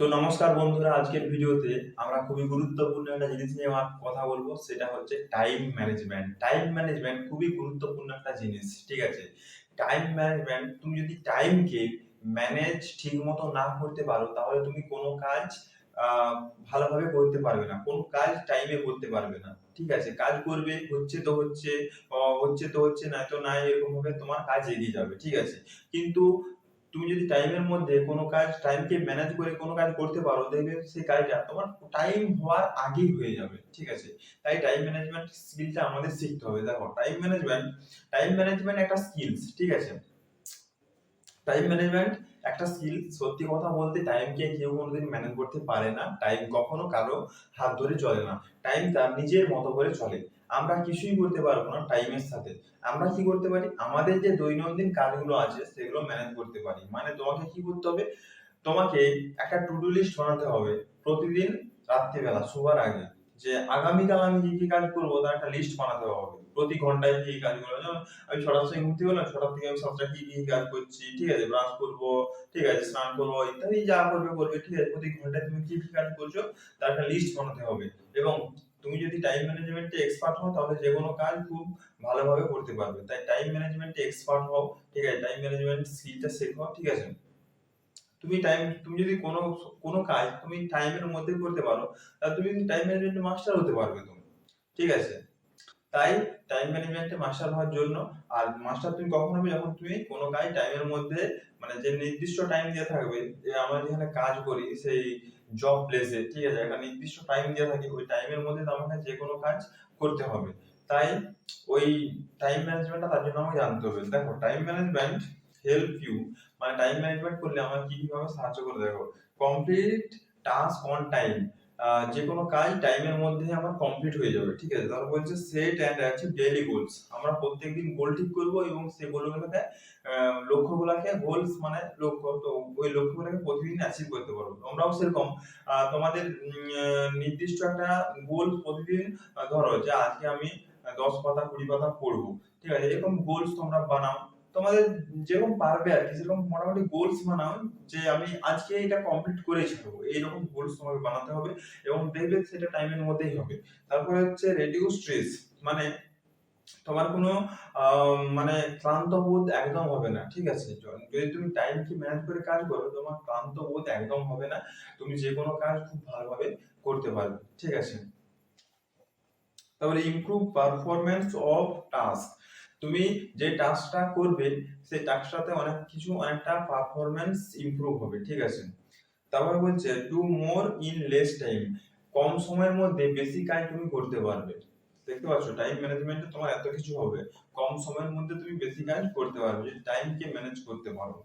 তো নমস্কার বন্ধুরা, আজকের ভিডিওতে আমরা খুবই গুরুত্বপূর্ণ একটা জিনিস নিয়ে আমার কথা বলব, সেটা হচ্ছে টাইম ম্যানেজমেন্ট টাইম ম্যানেজমেন্ট খুবই গুরুত্বপূর্ণ একটা জিনিস, ঠিক আছে? টাইম ম্যানেজমেন্ট তুমি যদি টাইমকে ম্যানেজ ঠিক মতো না করতে পারো, তাহলে তুমি কোনো কাজ ভালোভাবে করতে পারবে না। কোনো কাজ টাইমে করতে পারবে না, ঠিক আছে? কাজ করবে, হচ্ছে তো হচ্ছে হচ্ছে তো হচ্ছে না তো নাই এরকম ভাবে তোমার কাজ এগিয়ে যাবে, ঠিক আছে? কিন্তু তুমি যদি টাইমের মধ্যে কোনো কাজ টাইমকে ম্যানেজ করে কোনো কাজ করতে পারো, দেখবে সেই কাজটা তোমার টাইম হওয়ার আগেই হয়ে যাবে, ঠিক আছে? তাই টাইম ম্যানেজমেন্ট স্কিলটা আমাদের শিখতে হবে। দেখো টাইম ম্যানেজমেন্ট টাইম ম্যানেজমেন্ট একটা স্কিলস ঠিক আছে? টাইম ম্যানেজমেন্ট একটা স্কিল সত্যি কথা বলতে টাইমকে কেউ কোনোদিন ম্যানেজ করতে পারে না। টাইম কখনো কারও হাত ধরে চলে না। টাইম তার নিজের মতো করে চলে। আমরা কিছুই করতে পারব না টাইমের সাথে। আমরা কি করতে পারি? আমাদের যে দৈনন্দিন কাজগুলো আছে, সেগুলো ম্যানেজ করতে পারি। মানে তোমাকে কি করতে হবে? তোমাকে একটা টু ডু লিস্ট বানাতে হবে। প্রতিদিন রাত্রিবেলা, শোবার আগে। যে আগামীকাল আমি কি কি কাজ করব, তার একটা লিস্ট বানাতে হবে প্রতি ঘন্টায় কি কি কাজগুলো যেমন আমি ছটার সময় ঘুরতে গেলাম ছটার থেকে আমি সাতটা কি কি কাজ করছি, ঠিক আছে? ব্রাশ করব, ঠিক আছে? স্নান করব, ইত্যাদি যা করবে করবে, ঠিক আছে? প্রতি ঘন্টায় তুমি কি কি কাজ করছ, তার একটা লিস্ট বানাতে হবে। এবং তুমি যদি টাইম ম্যানেজমেন্টে এক্সপার্ট হও, তাহলে যে কোনো কাজ খুব ভালোভাবে করতে পারবে। তাই টাইম ম্যানেজমেন্টে এক্সপার্ট হও, ঠিক আছে? টাইম ম্যানেজমেন্ট স্কিলটা শেখো, ঠিক আছে? তুমি টাইম তুমি যদি কোনো কোনো কাজ তুমি টাইমের মধ্যে করতে পারো, তাহলে তুমি টাইম ম্যানেজমেন্টে মাস্টার হতে পারবে তুমি, ঠিক আছে? তাই টাইম ম্যানেজমেন্টে মাস্টার হওয়ার জন্য, আর মাস্টার তুমি কখন হবে যখন তুমি কোনো কাজ টাইমের মধ্যে মানে যে নির্দিষ্ট টাইম দিয়ে থাকবে, যে আমরা যেখানে কাজ করি, সেই জব প্লেসে ঠিক আছে? একটা নির্দিষ্ট টাইম দেওয়া থাকে, ওই টাইমের মধ্যে তো আমাকে যে কোনো কাজ করতে হবে। তাই ওই টাইম ম্যানেজমেন্টটা তার জন্য আমাকে জানতে হবে। দেখো টাইম ম্যানেজমেন্ট হেল্প ইউ মানে টাইম ম্যানেজমেন্ট করলে আমার কি কীভাবে সাহায্য করে দেখো। কমপ্লিট টাস্ক অন টাইম যে কোনো কাজ টাইমের মধ্যে আমার কমপ্লিট হয়ে যাবে, ঠিক আছে? তারপর বলছে set and achieve daily goals আমরা প্রত্যেকদিন গোল ঠিক করব এবং সেই গোলগুলোকে লক্ষ্যগুলোকে গোলস মানে লক্ষ্য, তো ওই লক্ষ্যগুলোকে প্রতিদিন অ্যাচিভ করতে পারব। তোমরাও সেরকম তোমাদের নির্দিষ্ট একটা গোল প্রতিদিন ধরো যে আজকে আমি দশ পাতা কুড়ি পাতা পড়ব, ঠিক আছে? এরকম গোলস তোমরা বানাও তোমাদের যেরকম পারবে আর কি, সেরকম মোটামুটি গোলস বানাও যে আমি আজকে এটা কমপ্লিট করে ছাড়বো। এইরকম গোলস তোমাকে বানাতে হবে এবং দেখবে সেটা টাইমের মধ্যেই হবে। তারপরে হচ্ছে রেডিউস স্ট্রেস মানে তোমার কোনো মানে ক্লান্ত বোধ একদম হবে না, ঠিক আছে? যদি তুমি টাইম কি ম্যানেজ করে কাজ করো, তোমার ক্লান্ত বোধ একদম হবে না। তুমি যে কোনো কাজ খুব ভালোভাবে করতে পারবে, ঠিক আছে? তারপরে ইমপ্রুভ পারফরমেন্স অফ টাস্ক তুমি যে টাস্কটা করবে সেই টাস্কটাতে অনেক কিছু, অনেকটা পারফরমেন্স ইমপ্রুভ হবে, ঠিক আছে? তারপরে বলছে do more in less time কম সময়ের মধ্যে বেশি কাজ তুমি করতে পারবে। দেখতে পাচ্ছ টাইম ম্যানেজমেন্টে তোমার এত কিছু হবে। কম সময়ের মধ্যে তুমি বেশি কাজ করতে পারবে, যদি টাইমকে ম্যানেজ করতে পারো।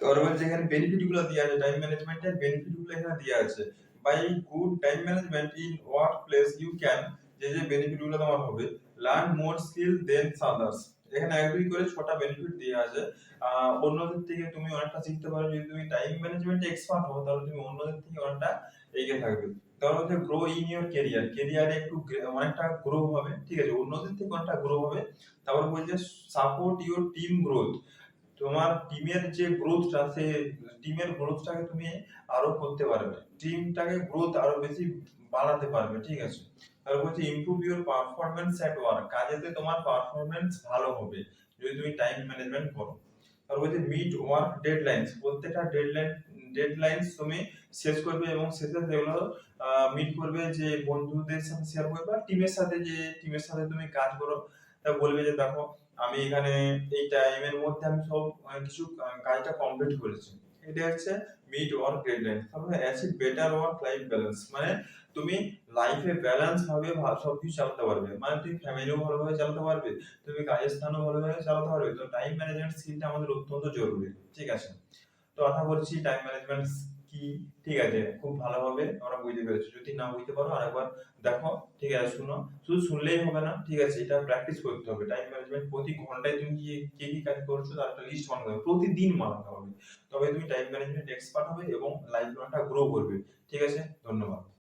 তারপরে এখানে বেনিফিটগুলো দেওয়া আছে টাইম ম্যানেজমেন্টের বেনিফিটগুলো এখানে দেওয়া আছে। By good time management in work place you can যে যে বেনিফিটগুলো তোমার হবে learn more skill than others এখানে এক করে ছটা বেনিফিট দেওয়া আছে। অন্যদের থেকে তুমি অনেকটা শিখতে পারো। যদি তুমি টাইম ম্যানেজমেন্টে এক্সপার্ট হও, তাহলে তুমি অন্যদের থেকে অনেকটা এগিয়ে থাকবে। তারপর হচ্ছে গ্রো ইন ইউর কেরিয়ার কেরিয়ারে একটু অনেকটা গ্রো হবে, ঠিক আছে? অন্যদের থেকে অনেকটা গ্রো হবে। তারপর বলছে সাপোর্ট ইউর টিম গ্রোথ তোমার টিমের যে গ্রোথটা সে টিমের গ্রোথটাকে তুমি আরও করতে পারবে। টিমটাকে গ্রোথ আরও বেশি বাড়াতে পারবে, ঠিক আছে? তারপর হচ্ছে improve your performance at work কাজেতে তোমার পারফরমেন্স ভালো হবে, যদি তুমি টাইম ম্যানেজমেন্ট করো। তারপর হচ্ছে মিট ওয়ার্ক ডেডলাইনস প্রত্যেকটা ডেডলাইন ডেডলাইনস তুমি শেষ করবে এবং শেষে সেগুলো মিট করবে যে বন্ধুদের সাথে শেয়ার করবে আর টিমের সাথে যে টিমের সাথে তুমি কাজ করো, তা বলবে যে, দেখো, আমি এখানে এই টাইমের মধ্যে আমি সব, কিছু, কাজটা কমপ্লিট করেছি। এটা হচ্ছে মিড ওয়ার্ক ডেডলাইন তারপরে achieve better work life balance মানে তুমি লাইফে ব্যালেন্স ভাবে সব কিছু চালাতে পারবে। মানে তুমি ফ্যামিলিও ভালোভাবে চালাতে পারবে, তুমি কাজের স্থানও ভালোভাবে চালাতে পারবে। তো টাইম ম্যানেজমেন্ট স্কিলটা আমাদের অত্যন্ত জরুরি। ঠিক আছে? তো আশা করছি টাইম ম্যানেজমেন্ট কি? ঠিক আছে, খুব ভালোভাবে আমরা বুঝতে পেরেছি। যদি না বুঝতে পারো, আরেকবার দেখো, ঠিক আছে, শুনো। শুধু শুনলেই হবে না, ঠিক আছে, এটা প্র্যাকটিস করতে হবে। টাইম ম্যানেজমেন্ট প্রতি ঘন্টায় তুমি কি, কে, কি কাজ করছ, তার একটা লিস্ট বানাতে হবে। প্রতিদিন বানাতে হবে। তবে তুমি টাইম ম্যানেজমেন্ট এক্সপার্ট হবে এবং লাইফ একটা গ্রো করবে। ঠিক আছে, ধন্যবাদ।